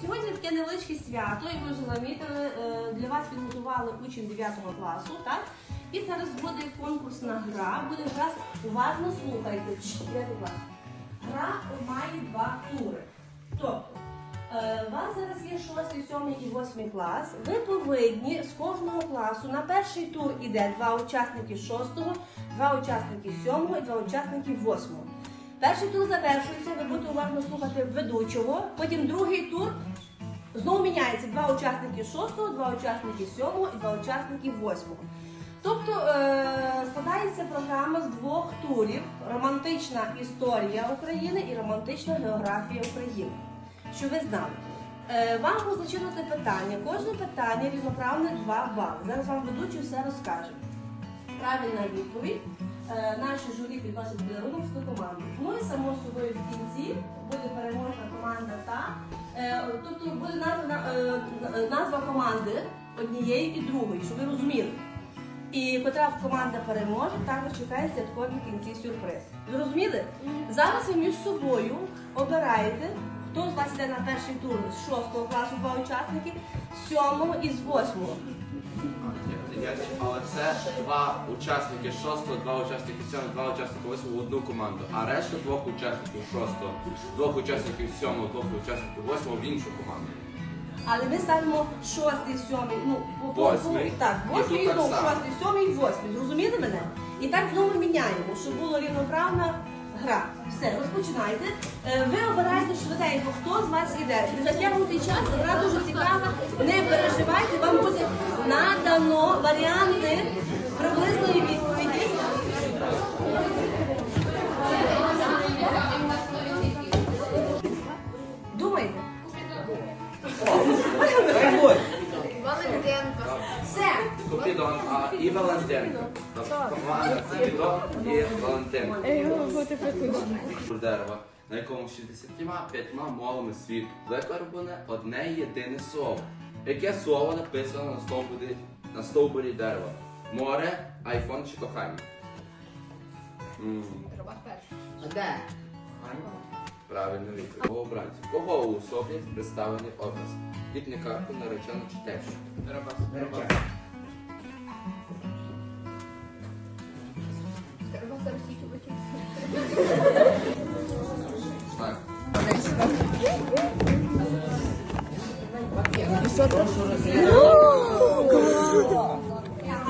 сьогодні таке невеличке свято, як ви вже замітили, е, для вас підготували учень 9 класу, так? І зараз буде конкурсна гра, буде гра, уважно слухайте, Чш, 9 клас. Гра має два тури. Тобто, е, у вас зараз є 6, 7 і 8 клас. Ви повинні з кожного класу на перший тур іде два учасники 6, два учасники 7 і два учасники 8. Перший тур завершується, ви будете уважно слухати ведучого. Потім другий тур знову міняється два учасники 6, два учасники 7 і два учасники 8. Тобто е, складається програма з двох турів: романтична історія України і романтична географія України. Що ви знали? Е, вам зачитувати питання. Кожне питання рівноправне 2 бали. Зараз вам ведучий все розкаже. Правильна відповідь. Е, наші журі підносять подарунок в ту команду. Ну і само собою в кінці буде переможна команда та. Е, тобто буде назва, е, назва команди однієї і другої, щоб ви розуміли. І котра команда переможе, також чекає святковий в кінці сюрприз. Зрозуміли? Зараз ви між собою обираєте, хто з вас йде на перший тур з 6 класу, два учасники, з 7 і з 8. Але це два учасники шостого, два учасники сьомого, два учасники восьмого в одну команду, а решта двох учасників шостого, двох учасників сьомого, двох учасників восьмого в іншу команду. Але ми ставимо шостий, сьомий, ну, по- по- Восьмий. так, І восьмий, тут так знову само. шостий, сьомий восьмий. Зрозуміли мене? І так знову міняємо, щоб була рівноправна гра. Все, розпочинайте. Е, Ви обираєте швиденько, хто з вас іде. Не затягуйте час, гра дуже цікава. Не переживайте, надано варіанти приблизної відповіді. Думайте. Валентинко. Все. Купідон а, і Валентинка. Тобто команда Купідон і Валентинка. Дерева, на якому 65 мовами світу викарбане одне єдине слово. Яке слово написано на стовбурі, на стовбурі дерева? Море, айфон чи кохання? М, Де? Правильно відповідь. Кого обранці? Кого у особі представлений образ? Дітника, наречено чи тещу? Треба заросіть Так. І що Yang.